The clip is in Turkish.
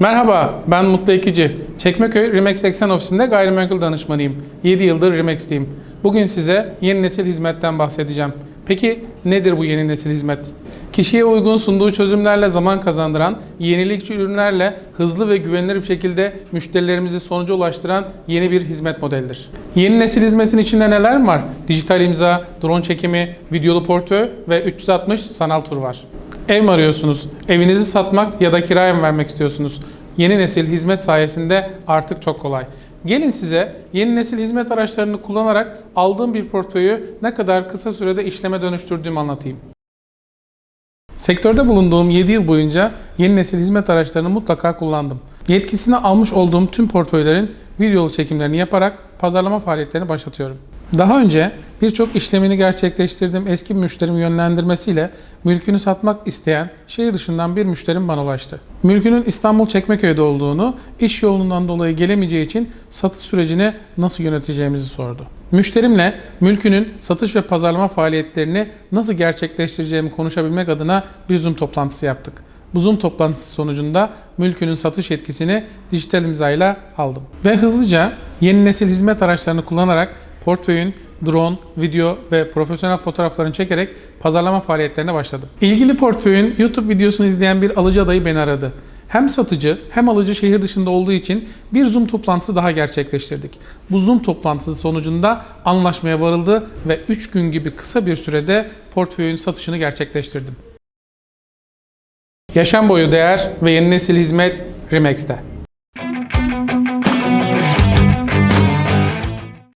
Merhaba, ben Mutlu Ekici. Çekmeköy Remax 80 ofisinde gayrimenkul danışmanıyım. 7 yıldır Remax'teyim. Bugün size yeni nesil hizmetten bahsedeceğim. Peki nedir bu yeni nesil hizmet? Kişiye uygun sunduğu çözümlerle zaman kazandıran, yenilikçi ürünlerle hızlı ve güvenilir bir şekilde müşterilerimizi sonuca ulaştıran yeni bir hizmet modelidir. Yeni nesil hizmetin içinde neler var? Dijital imza, drone çekimi, videolu portföy ve 360 sanal tur var. Ev mi arıyorsunuz? Evinizi satmak ya da kiraya mı vermek istiyorsunuz? Yeni nesil hizmet sayesinde artık çok kolay. Gelin size yeni nesil hizmet araçlarını kullanarak aldığım bir portföyü ne kadar kısa sürede işleme dönüştürdüğümü anlatayım. Sektörde bulunduğum 7 yıl boyunca yeni nesil hizmet araçlarını mutlaka kullandım. Yetkisini almış olduğum tüm portföylerin videolu çekimlerini yaparak pazarlama faaliyetlerini başlatıyorum. Daha önce birçok işlemini gerçekleştirdiğim eski müşterim yönlendirmesiyle mülkünü satmak isteyen şehir dışından bir müşterim bana ulaştı. Mülkünün İstanbul Çekmeköy'de olduğunu, iş yolundan dolayı gelemeyeceği için satış sürecini nasıl yöneteceğimizi sordu. Müşterimle mülkünün satış ve pazarlama faaliyetlerini nasıl gerçekleştireceğimi konuşabilmek adına bir Zoom toplantısı yaptık. Bu Zoom toplantısı sonucunda mülkünün satış yetkisini dijital imzayla aldım. Ve hızlıca yeni nesil hizmet araçlarını kullanarak portföyün drone, video ve profesyonel fotoğraflarını çekerek pazarlama faaliyetlerine başladım. İlgili portföyün YouTube videosunu izleyen bir alıcı adayı beni aradı. Hem satıcı hem alıcı şehir dışında olduğu için bir Zoom toplantısı daha gerçekleştirdik. Bu Zoom toplantısı sonucunda anlaşmaya varıldı ve 3 gün gibi kısa bir sürede portföyün satışını gerçekleştirdim. Yaşam boyu değer ve yeni nesil hizmet Remax'te.